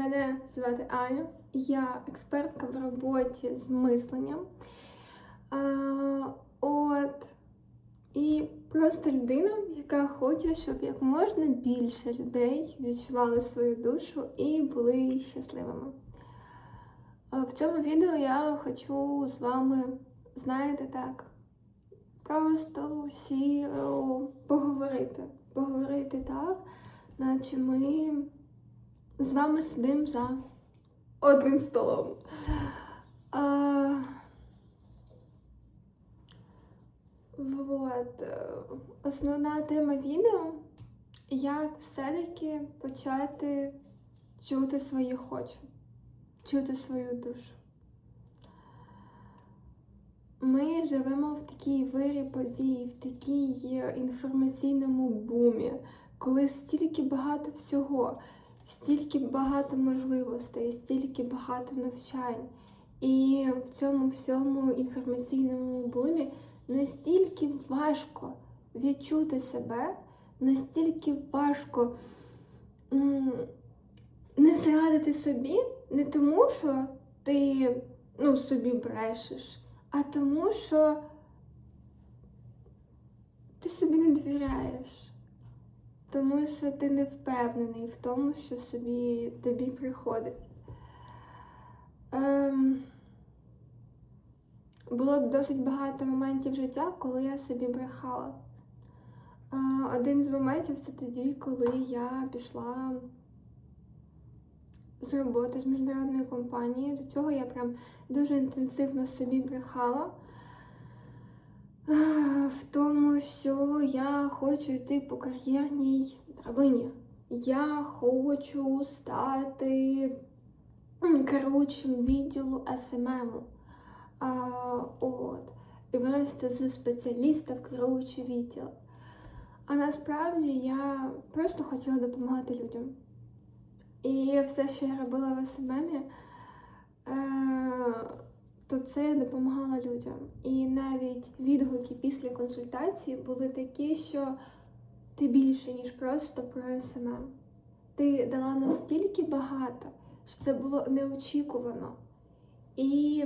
Мене звати Аня, я експертка в роботі з мисленням. А, от, і просто людина, яка хоче, щоб як можна більше людей відчували свою душу і були щасливими. В цьому відео я хочу з вами, знаєте, так, просто сіро поговорити. Поговорити так, наче ми з вами сидимо за одним столом. А, вот. е, Основна тема відео як все-таки почати чути своє хочу, чути свою душу. Ми живемо в такій вирі подій, в такій е, інформаційному бумі, коли стільки багато всього, стільки багато можливостей, стільки багато навчань. І в цьому всьому інформаційному бумі настільки важко відчути себе, настільки важко не зрадити собі, не тому, що ти ну, собі брешеш, а тому, що ти собі не довіряєш. Тому що ти не впевнений в тому, що собі тобі приходить. Ем, було досить багато моментів життя, коли я собі брехала. Один з моментів це тоді, коли я пішла з роботи з міжнародної компанії. До цього я прям дуже інтенсивно собі брехала. В тому, що я хочу йти по кар'єрній драбині. Я хочу стати керуючим відділу СММу. От, і вирости з спеціаліста в керуючий відділ. А насправді я просто хотіла допомагати людям. І все, що я робила в СММі, то це я допомагала людям. І навіть відгуки після консультації були такі, що ти більше, ніж просто про СММ. Ти дала настільки багато, що це було неочікувано. І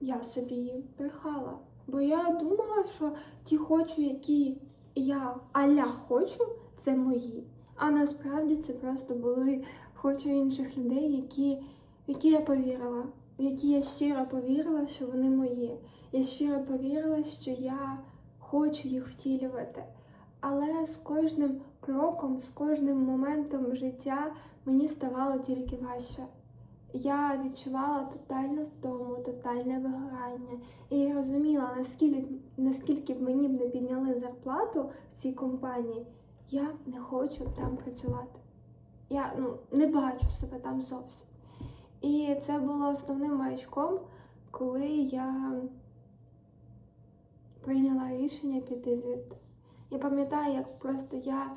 я собі брехала. Бо я думала, що ті хочу, які я аля хочу, це мої. А насправді це просто були хочу інших людей, які, які я повірила, в які я щиро повірила, що вони мої. Я щиро повірила, що я хочу їх втілювати. Але з кожним кроком, з кожним моментом життя мені ставало тільки важче. Я відчувала тотальну втому, тотальне вигорання. І розуміла, наскільки, наскільки б мені б не підняли зарплату в цій компанії, я не хочу там працювати. Я ну, не бачу себе там зовсім. І це було основним маячком, коли я прийняла рішення піти звідти. Я пам'ятаю, як просто я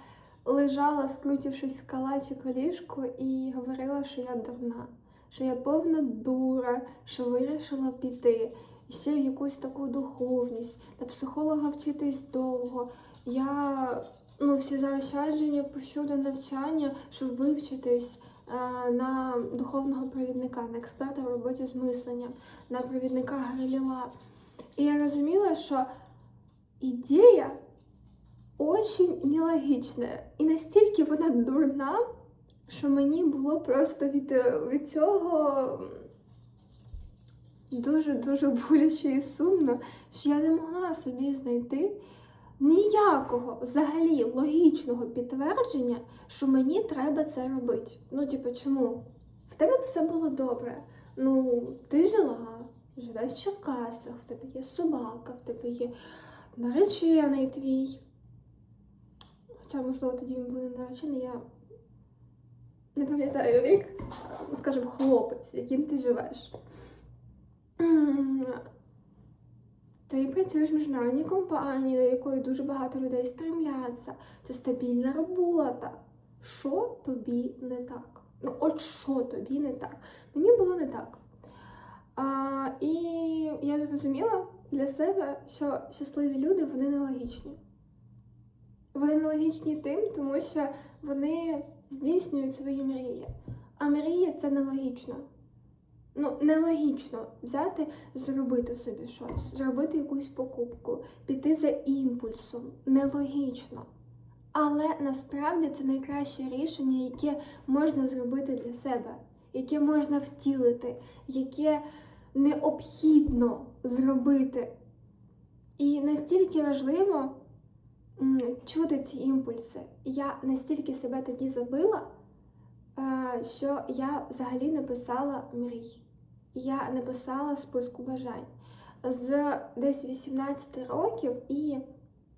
лежала, скрутившись в калачик у ліжку, і говорила, що я дурна що я повна дура, що вирішила піти. І ще в якусь таку духовність, та психолога вчитись довго. Я ну, всі заощадження до навчання, щоб вивчитись на духовного провідника, на експерта в роботі з мисленням, на провідника Галіла. І я розуміла, що ідея очень нелогічна. І настільки вона дурна, що мені було просто від, від цього дуже-дуже боляче і сумно, що я не могла собі знайти ніякого взагалі логічного підтвердження, що мені треба це робити. Ну, типу, чому? В тебе все було добре. Ну, ти жила, живеш в Черкасах, в тебе є собака, в тебе є наречений твій. Хоча, можливо, тоді він буде наречений, я не пам'ятаю рік, скажімо, хлопець, яким ти живеш. Ти працюєш в міжнародній компанії, до якої дуже багато людей стремляться. Це стабільна робота. Що тобі не так? Ну, от що тобі не так? Мені було не так. А, І я зрозуміла для себе, що щасливі люди вони нелогічні. Вони нелогічні тим, тому що вони здійснюють свої мрії. А мрія це нелогічно. Ну, нелогічно взяти, зробити собі щось, зробити якусь покупку, піти за імпульсом. Нелогічно. Але насправді це найкраще рішення, яке можна зробити для себе, яке можна втілити, яке необхідно зробити. І настільки важливо чути ці імпульси. Я настільки себе тоді забила, е, що я взагалі не писала мрій. Я не писала списку бажань. З десь 18 років і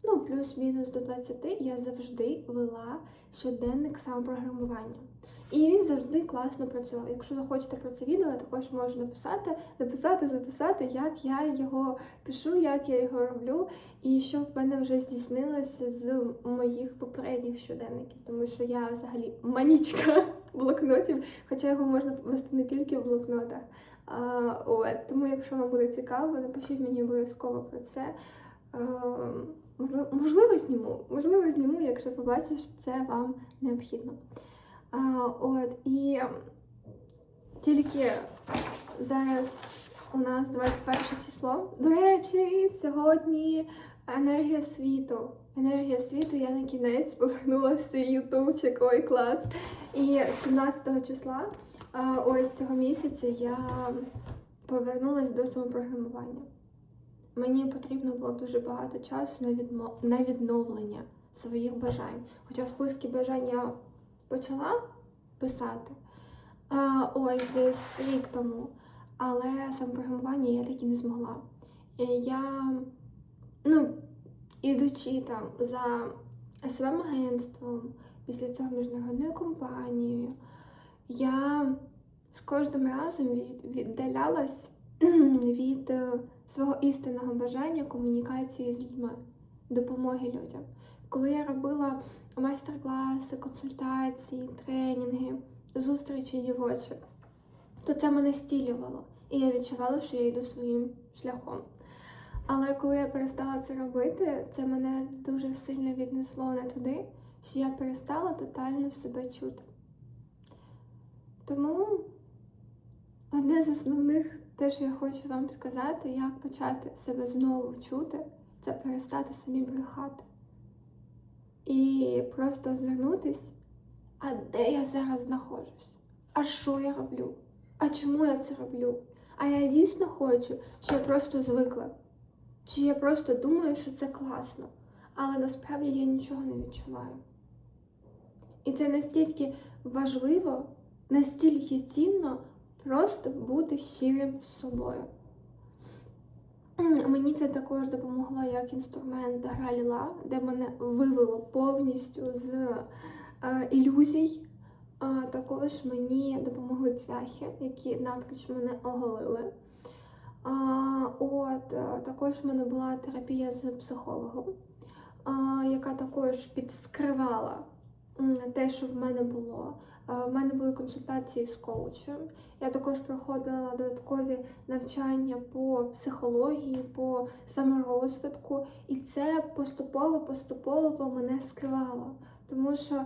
ну, плюс-мінус до 20 я завжди вела щоденник самопрограмування. І він завжди класно працював. Якщо захочете про це відео, я також можу написати, написати, записати, як я його пишу, як я його роблю, і що в мене вже здійснилося з моїх попередніх щоденників, тому що я взагалі манічка блокнотів, хоча його можна вести не тільки в блокнотах. От, тому, якщо вам буде цікаво, напишіть мені обов'язково про це. Можливо, зніму, можливо, зніму, якщо побачу, що це вам необхідно. От, і тільки зараз у нас 21 число. До речі, сьогодні енергія світу. Енергія світу, я на кінець повернулася свій ютубчик, ой, клас. І 17 числа, ось цього місяця, я повернулася до самопрограмування. Мені потрібно було дуже багато часу на, відмо... на відновлення своїх бажань. Хоча списки бажань я почала писати ось десь рік тому, але самопрограмування я так і не змогла. І я, ну, ідучи там за своїм агентством, після цього міжнародною компанією, я з кожним разом віддалялась від е, свого істинного бажання комунікації з людьми, допомоги людям. Коли я робила майстер-класи, консультації, тренінги, зустрічі дівочок, то це мене стілювало. І я відчувала, що я йду своїм шляхом. Але коли я перестала це робити, це мене дуже сильно віднесло не туди, що я перестала тотально себе чути. Тому одне з основних, те, що я хочу вам сказати, як почати себе знову чути, це перестати собі брехати. І просто озирнутись, а де я зараз знаходжусь? А що я роблю? А чому я це роблю? А я дійсно хочу, чи я просто звикла? Чи я просто думаю, що це класно, але насправді я нічого не відчуваю. І це настільки важливо, настільки цінно просто бути щирим з собою. Мені це також допомогло як інструмент гра Ліла, де мене вивело повністю з е, ілюзій. А також мені допомогли цвяхи, які напроч мене оголили. А, от, е, також в мене була терапія з психологом, а, яка також підскривала те, що в мене було. В мене були консультації з коучем. Я також проходила додаткові навчання по психології, по саморозвитку, і це поступово-поступово мене скривало. Тому що,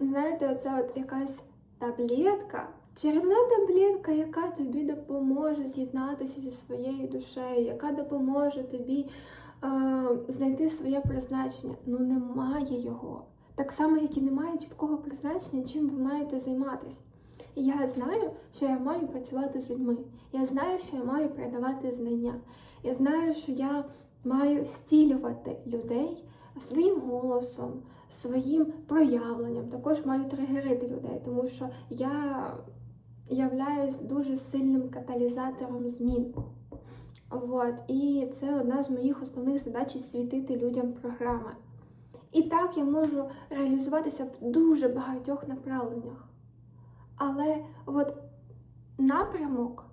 знаєте, оце от якась таблетка, чарівна таблетка, яка тобі допоможе з'єднатися зі своєю душею, яка допоможе тобі е, знайти своє призначення. Ну немає його. Так само, як і немає чіткого призначення, чим ви маєте займатися. Я знаю, що я маю працювати з людьми. Я знаю, що я маю передавати знання. Я знаю, що я маю стілювати людей своїм голосом, своїм проявленням. Також маю тригерити людей, тому що я являюсь дуже сильним каталізатором змін. От. І це одна з моїх основних задач світити людям програми. І так я можу реалізуватися в дуже багатьох направленнях. Але от напрямок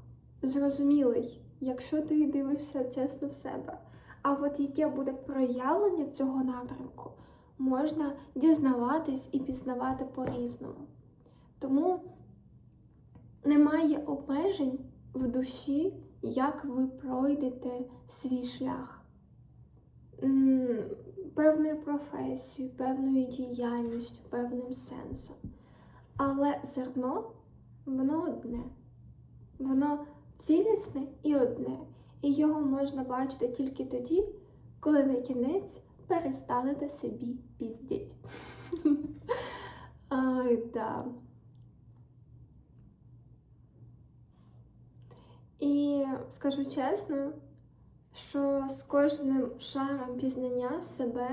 зрозумілий, якщо ти дивишся чесно в себе. А от яке буде проявлення цього напрямку, можна дізнаватись і пізнавати по-різному. Тому немає обмежень в душі, як ви пройдете свій шлях. Певною професією, певною діяльністю, певним сенсом. Але зерно воно одне. Воно цілісне і одне. І його можна бачити тільки тоді, коли на кінець перестанете собі піздіть. І скажу чесно, що з кожним шаром пізнання себе,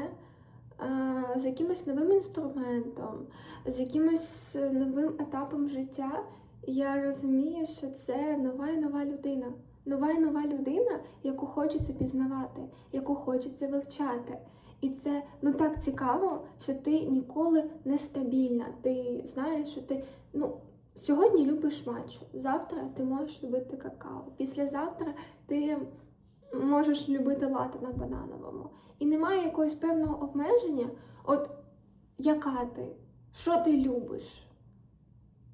е, з якимось новим інструментом, з якимось новим етапом життя, я розумію, що це нова і нова людина. Нова і нова людина, яку хочеться пізнавати, яку хочеться вивчати. І це ну так цікаво, що ти ніколи не стабільна. Ти знаєш, що ти ну сьогодні любиш матчу, завтра ти можеш любити какао. Післязавтра ти можеш любити лати на банановому. І немає якогось певного обмеження, от яка ти, що ти любиш.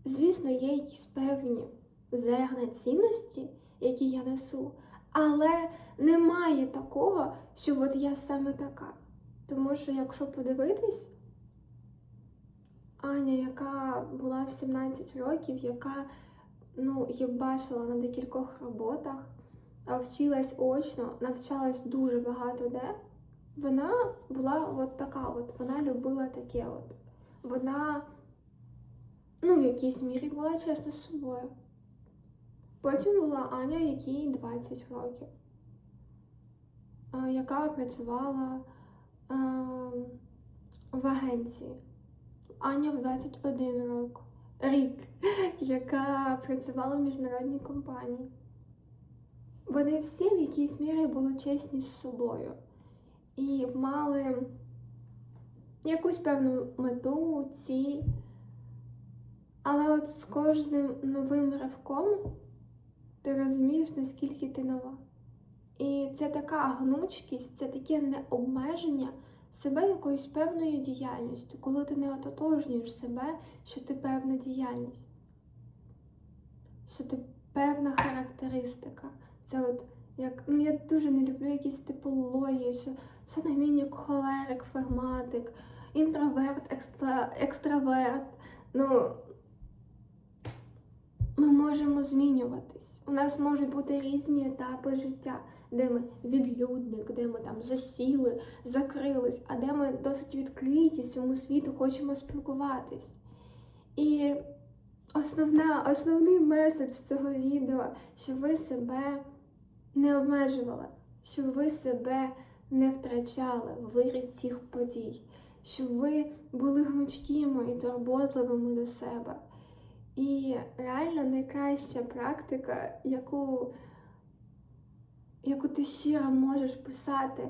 Звісно, є якісь певні зерна цінності, які я несу, але немає такого, що от я саме така. Тому що, якщо подивитись, Аня, яка була в 17 років, яка ну, бачила на декількох роботах, вчилась очно, навчалась дуже багато де, вона була от така, от, вона любила таке. от. Вона, ну, в якійсь мірі була чесна з собою. Потім була Аня, якій 20 років, яка працювала в агенції. Аня в 21 рок, рік, яка працювала в міжнародній компанії. Вони всі в якійсь мірі були чесні з собою і мали якусь певну мету, ціль. Але от з кожним новим ривком ти розумієш, наскільки ти нова. І це така гнучкість, це таке необмеження себе якоюсь певною діяльністю, коли ти не ототожнюєш себе, що ти певна діяльність, що ти певна характеристика. Це от як ну, я дуже не люблю якісь типології, що найміння холерик, флегматик, інтроверт, екстра, екстраверт. Ну, ми можемо змінюватись. У нас можуть бути різні етапи життя, де ми відлюдник, де ми там засіли, закрились, а де ми досить відкриті цьому світу хочемо спілкуватись. І основна, основний меседж цього відео, щоб ви себе не обмежували, щоб ви себе не втрачали в вирі цих подій, щоб ви були гнучкими і турботливими до себе. І реально найкраща практика, яку, яку ти щиро можеш писати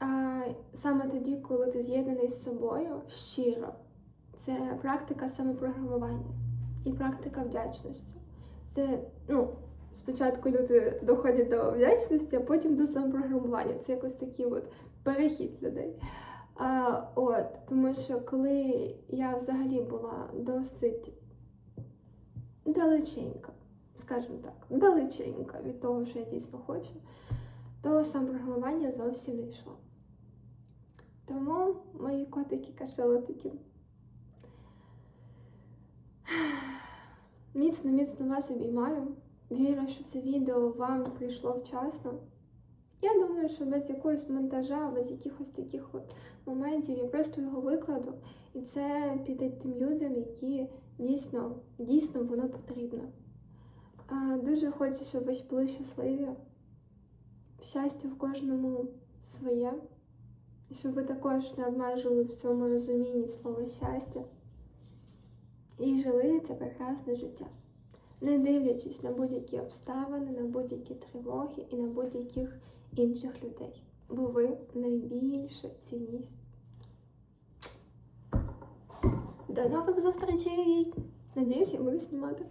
а, саме тоді, коли ти з'єднаний з собою щиро, це практика самопрограмування і практика вдячності. Це, ну, спочатку люди доходять до вдячності, а потім до самопрограмування. Це якось такий от перехід людей. А, от, Тому що коли я взагалі була досить далеченька, скажімо так, далеченька від того, що я дійсно хочу, то самопрограмування зовсім не йшло. Тому мої котики кашелотики. Міцно, міцно вас обіймаю. Вірю, що це відео вам прийшло вчасно. Я думаю, що без якогось монтажа, без якихось таких от моментів я просто його викладу. І це піде тим людям, які дійсно, дійсно воно потрібно. А, Дуже хочу, щоб ви були щасливі. Щастя в кожному своє. І щоб ви також не обмежили в цьому розумінні слово щастя. І жили це прекрасне життя, не дивлячись на будь-які обставини, на будь-які тривоги і на будь-яких інших людей. Бо ви найбільша цінність. До нових зустрічей! Надіюсь, я буду знімати.